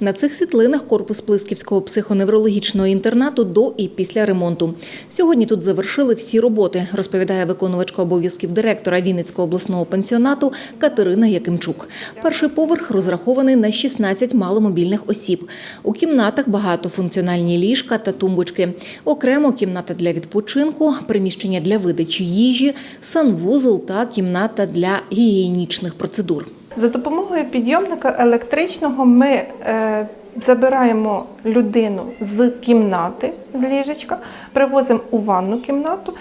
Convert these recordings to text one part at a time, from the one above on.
На цих світлинах корпус Плисківського психоневрологічного інтернату до і після ремонту. Сьогодні тут завершили всі роботи, розповідає виконувачка обов'язків директора Вінницького обласного пенсіонату Катерина Якимчук. Перший поверх розрахований на 16 маломобільних осіб. У кімнатах багатофункціональні ліжка та тумбочки. Окремо кімната для відпочинку, приміщення для видачі їжі, санвузол та кімната для гігієнічних процедур. За допомогою підйомника електричного ми е, забираємо людину з кімнати, з ліжечка, привозимо у ванну кімнату,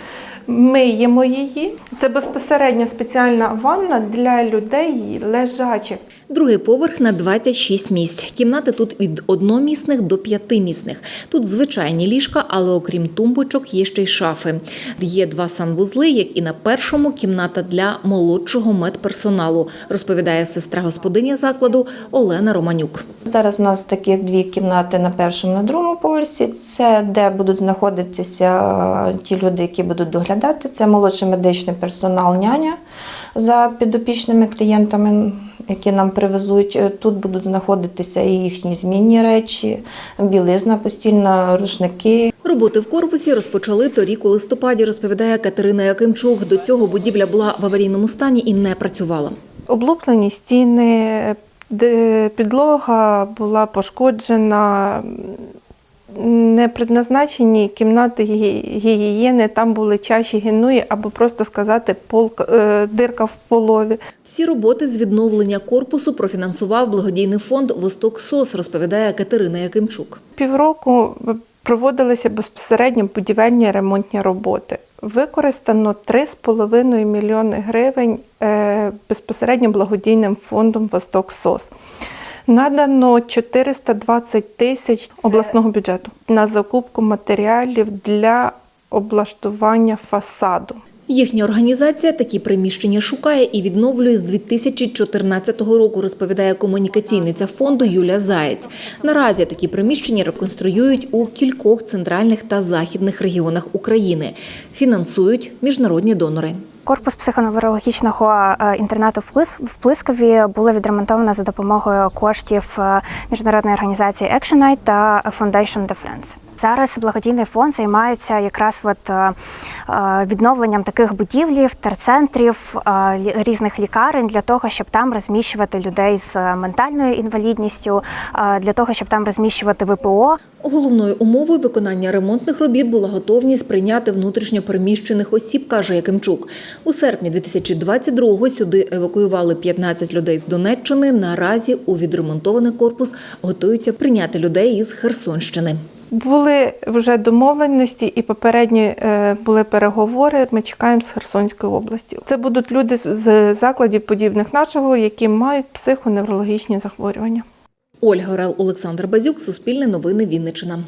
миємо її. Це безпосередня спеціальна ванна для людей лежачих. Другий поверх на 26 місць. Кімнати тут від одномісних до п'ятимісних. Тут звичайні ліжка, але окрім тумбочок є ще й шафи. Є два санвузли, як і на першому кімната для молодшого медперсоналу, розповідає сестра господиня закладу Олена Романюк. Зараз у нас такі дві кімнати на першому, на другому поверсі. Це де будуть знаходитися е, ті люди, які будуть доглядати. Це молодший медичний персонал, няня за підопічними клієнтами, які нам привезуть. Е, Тут будуть знаходитися і їхні змінні речі, білизна постільна, рушники. Роботи в корпусі розпочали торік у листопаді, розповідає Катерина Якимчук. До цього будівля була в аварійному стані і не працювала. Облуплені стіни, підлога була пошкоджена, не предназначені кімнати гігієни, там були чаші генуї, або просто сказати пол, е, дирка в полові. Всі роботи з відновлення корпусу профінансував благодійний фонд Восток СОС, розповідає Катерина Якимчук. Півроку проводилися безпосередньо будівельні ремонтні роботи. Використано 3,5 мільйони гривень е, безпосередньо благодійним фондом Восток СОС. Надано 420 тисяч обласного бюджету на закупку матеріалів для облаштування фасаду. Їхня організація такі приміщення шукає і відновлює з 2014 року, розповідає комунікаційниця фонду Юля Заєць. Наразі такі приміщення реконструюють у кількох центральних та західних регіонах України. Фінансують міжнародні донори. Корпус психоневрологічного е, інтернату в Плискові було відремонтовано за допомогою коштів е, міжнародної організації ActionAid та Foundation Defense. Зараз благодійний фонд займається якраз от, е, е, відновленням таких будівлів, терцентрів, е, різних лікарень для того, щоб там розміщувати людей з ментальною інвалідністю, для того, щоб там розміщувати ВПО. Головною умовою виконання ремонтних робіт була готовність прийняти внутрішньо переміщених осіб, каже Якимчук. У серпні 2022-го сюди евакуювали 15 людей з Донеччини. Наразі у відремонтований корпус готуються прийняти людей із Херсонщини. Були вже домовленості і попередні е, були переговори. Ми чекаємо з Херсонської області. Це будуть люди з- закладів подібних нашого, які мають психоневрологічні захворювання. Ольга Орел, Олександр Базюк, Суспільне новини Вінниччина.